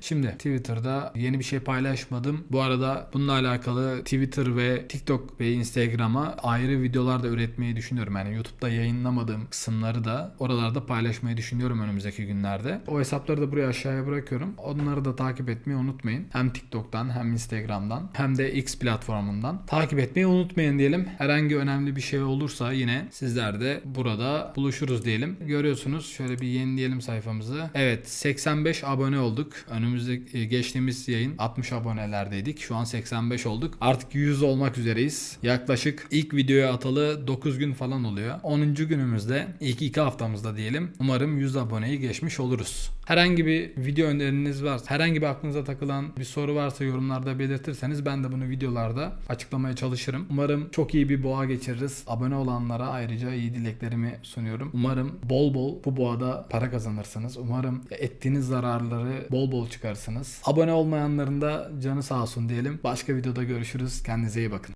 Şimdi Twitter'da yeni bir şey paylaşmadım. Bu arada bununla alakalı Twitter ve TikTok ve Instagram'a ayrı videolar da üretmeyi düşünüyorum. Yani YouTube'da yayınlamadığım kısımları da oralarda paylaşmayı düşünüyorum önümüzdeki günlerde. O hesapları da buraya aşağıya bırakıyorum. Onları da takip etmeyi unutmayın. Hem TikTok'tan hem Instagram'dan hem de X platformundan takip etmeyi unutmayın diyelim. Herhangi önemli bir şey olursa yine sizler de burada buluşuruz diyelim. Görüyorsunuz şöyle bir yenileyelim sayfamızı. Evet 85 abone olduk. Önümüzde e, geçtiğimiz yayın 60 abonelerdeydik. Şu an 85 olduk. Artık 100 olmak üzereyiz. Yaklaşık ilk videoya atalı 9 gün falan oluyor. 10. günümüzde ilk 2 haftamızda diyelim. Umarım 100 aboneyi geçmiş oluruz. Herhangi bir video öneriniz varsa, herhangi bir aklınıza takılan bir soru varsa yorumlarda belirtirseniz ben de bunu videolarda açıklamaya çalışırım. Umarım çok iyi bir boğa geçiririz. Abone olanlara ayrıca iyi dileklerimi sunuyorum. Umarım bol bol bu boğada para kazanırsınız. Umarım ettiğiniz zararları bol bol çıkarsınız. Abone olmayanların da canı sağ olsun diyelim. Başka videoda görüşürüz. Kendinize iyi bakın.